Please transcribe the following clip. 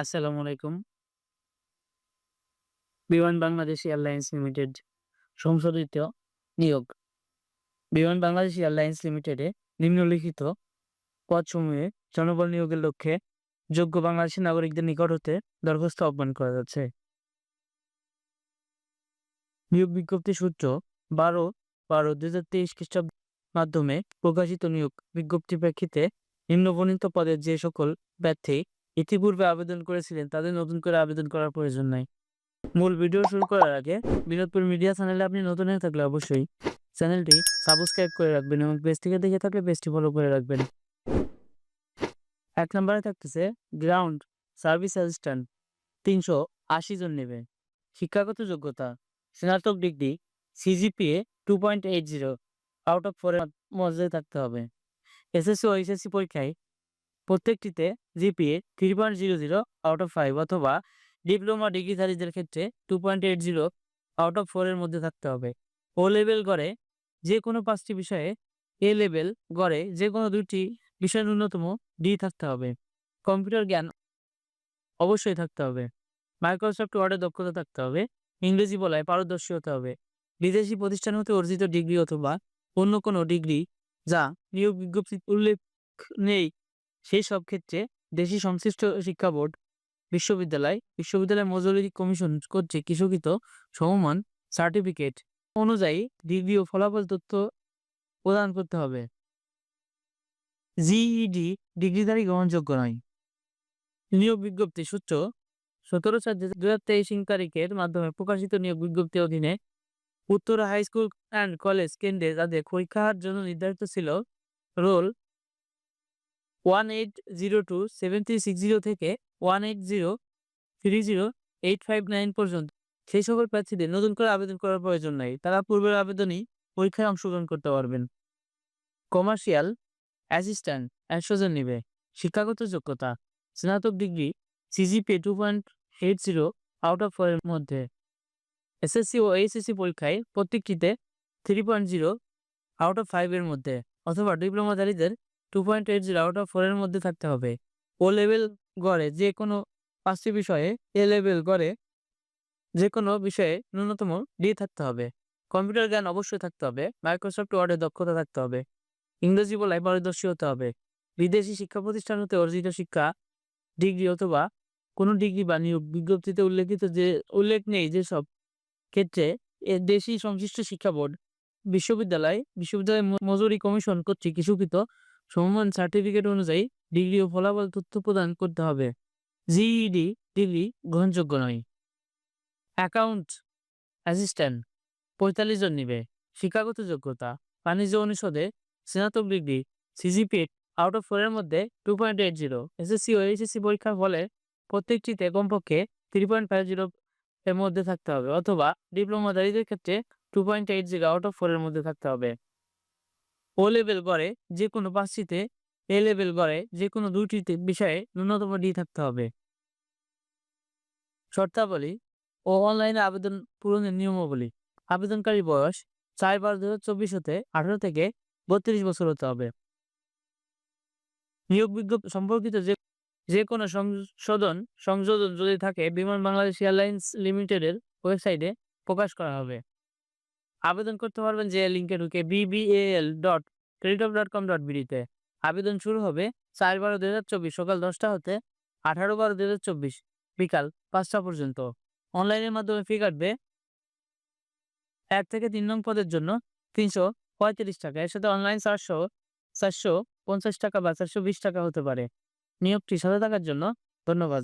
আসসালামু আলাইকুম। বিমান বাংলাদেশ এয়ারলাইন্স লিমিটেড সংশোধিত নিয়োগ। বিমান বাংলাদেশ এয়ারলাইন্স লিমিটেডে নিম্নলিখিত পদসমূহে জনবল নিয়োগের লক্ষ্যে যোগ্য বাংলাদেশি নাগরিকদের নিকট হতে দরখাস্ত আহ্বান করা যাচ্ছে। নিয়োগ বিজ্ঞপ্তি সূত্র বারো বারো দুই হাজার তেইশ খ্রিস্টাব্দ মাধ্যমে প্রকাশিত নিয়োগ বিজ্ঞপ্তি প্রেক্ষিতে নিম্নবর্ণিত পদের যে সকল প্রার্থী ইতিপূর্বে আবেদন করেছিলেন, তাদের নতুন করে আবেদন করার প্রয়োজন নাই। মূল ভিডিও শুরু করার আগে বিনোদপুর মিডিয়া চ্যানেলে আপনি নতুন হয়ে থাকলে অবশ্যই চ্যানেলটি সাবস্ক্রাইব করে রাখবেন এবং পেজ থেকে দেখে থাকলে পেজটি ফলো করে রাখবেন। এক নম্বরে থাকতেছে গ্রাউন্ড সার্ভিস অ্যাসিস্ট্যান্ট, তিনশো আশি জন নেবে। শিক্ষাগত যোগ্যতা, স্নাতক degree CGPA two point eight zero out of ফোরের মধ্যে থাকতে হবে। এসএসসি ও এইচএসসি পরীক্ষায় প্রত্যেকটিতে GPA three point zero zero out of five অথবা ডিপ্লোমা ডিগ্রিধারীদের ক্ষেত্রে two point eight zero out of ফোরের মধ্যে থাকতে হবে। ও লেভেল গড়ে যে কোনো পাঁচটি বিষয়ে এ লেভেল গড়ে যে কোনো দুটি বিষয়ের ন্যূনতম ডি থাকতে হবে। কম্পিউটার জ্ঞান অবশ্যই থাকতে হবে। মাইক্রোসফট ওয়ার্ডের দক্ষতা থাকতে হবে। ইংরেজি বলায় পারদর্শী হতে হবে। বিদেশি প্রতিষ্ঠান হতে অর্জিত ডিগ্রি অথবা অন্য কোনো ডিগ্রি যা নিয়োগ বিজ্ঞপ্তি উল্লেখ নেই। সেই সব ক্ষেত্রে দেশি সংশ্লিষ্ট শিক্ষা বোর্ড, বিশ্ববিদ্যালয় বিশ্ববিদ্যালয় মজুরি কমিশন কর্তৃক কৃষকিত সমমান সার্টিফিকেট অনুযায়ী ডিগ্রি ও ফলাফল তথ্য প্রদান করতে হবে। জিইডি ডিগ্রিধারী গ্রহণযোগ্য নয়। নিয়োগ বিজ্ঞপ্তি সূত্র, সতেরো চার দু হাজার তেইশ তারিখের মাধ্যমে প্রকাশিত নিয়োগ বিজ্ঞপ্তি অধীনে Uttara high school and college কেন্দ্রে তাদের পরীক্ষার জন্য নির্ধারিত ছিল roll one eight zero two seven three six zero থেকে one eight zero three zero eight five nine পর্যন্ত। সেই সকল প্রার্থীদের নতুন করে আবেদন করার প্রয়োজন নাই। তারা পূর্বের আবেদনই পরীক্ষায় অংশগ্রহণ করতে পারবেন। কমার্শিয়াল অ্যাসিস্ট্যান্ট একশো জন নিবে। শিক্ষাগত যোগ্যতা। স্নাতক degree CGP two point eight zero out of ফোরের মধ্যে। এসএসসি ও এইচএসসি পরীক্ষায় প্রত্যেকটিতে three point zero out of ফাইভের মধ্যে। অথবা ডিপ্লোমাধারীদের two point eight zero out of ফোরের মধ্যে থাকতে হবে। ও লেভেল গড়ে যে কোনো পাঁচটি বিষয়ে এ লেভেল গড়ে যে কোনো বিষয়ে ন্যূনতম ডি থাকতে হবে। কম্পিউটার জ্ঞান অবশ্যই থাকতে হবে। মাইক্রোসফট ওয়ার্ডের দক্ষতা থাকতে হবে। ইংরেজি বলায় পারদর্শী হতে হবে। বিদেশি শিক্ষা প্রতিষ্ঠান হতে অর্জিত শিক্ষা, ডিগ্রি অথবা কোনো ডিগ্রি বা নিয়োগ বিজ্ঞপ্তিতে উল্লেখিত যে, উল্লেখ নেই যেসব ক্ষেত্রে এ দেশি সংশ্লিষ্ট শিক্ষা বোর্ড, বিশ্ববিদ্যালয় বিশ্ববিদ্যালয় মজুরি কমিশন কর্তৃক ইস্যুকৃত সমমান সার্টিফিকেট অনুযায়ী ডিগ্রি ও ফলাফল তথ্য প্রদান করতে হবে। জিইডি ডিগ্রি গ্রহণযোগ্য নয়। অ্যাকাউন্ট অ্যাসিস্ট্যান্ট পঁয়তাল্লিশ জন নিবে। শিক্ষাগত যোগ্যতা, বাণিজ্য অনুষদে স্নাতক ডিগ্রি সিজিপি আউট অফ ফোরের মধ্যে two point eight zero SSC ও এইচএসসি পরীক্ষার ফলে প্রত্যেকটিতে কমপক্ষে থ্রি পয়েন্ট ফাইভ জিরো এর মধ্যে থাকতে হবে অথবা ডিপ্লোমাধারীদের ক্ষেত্রে two point eight zero out of ফোরের মধ্যে থাকতে হবে। ও লেভেল গড়ে যে কোনো পাঁচটিতে এ লেভেল গড়ে যে কোনো দুইটিতে বিষয়ে ন্যূনতম ডি থাকতে হবে। শর্তাবলী ও অনলাইনে আবেদন পূরণের নিয়মাবলী। আবেদনকারী বয়স চার বারো দু হাজার চব্বিশ হতে আঠারো থেকে বত্রিশ বছর হতে হবে। নিয়োগ বিজ্ঞপ্তি সম্পর্কিত যে যে কোনো সংশোধন, সংযোজন যদি থাকে, বিমান বাংলাদেশ এয়ারলাইন্স লিমিটেডের ওয়েবসাইটে প্রকাশ করা হবে। আবেদন করতে পারবেন যে লিঙ্কে ঢুকে BBL dot credit of dot com dot বিডিতে আবেদন শুরু হবে চার বারো দু হাজার চব্বিশ, সকাল দশটা হতে আঠারো বারো দু হাজার চব্বিশ বিকাল পাঁচটা পর্যন্ত। অনলাইনের মাধ্যমে ফি কাটবে এক থেকে তিন নং পদের জন্য তিনশো পঁয়ত্রিশ টাকা। এর সাথে অনলাইন চারশো চারশো পঞ্চাশ টাকা বা চারশো বিশ টাকা হতে পারে। নিয়োগটি সাথে থাকার জন্য ধন্যবাদ।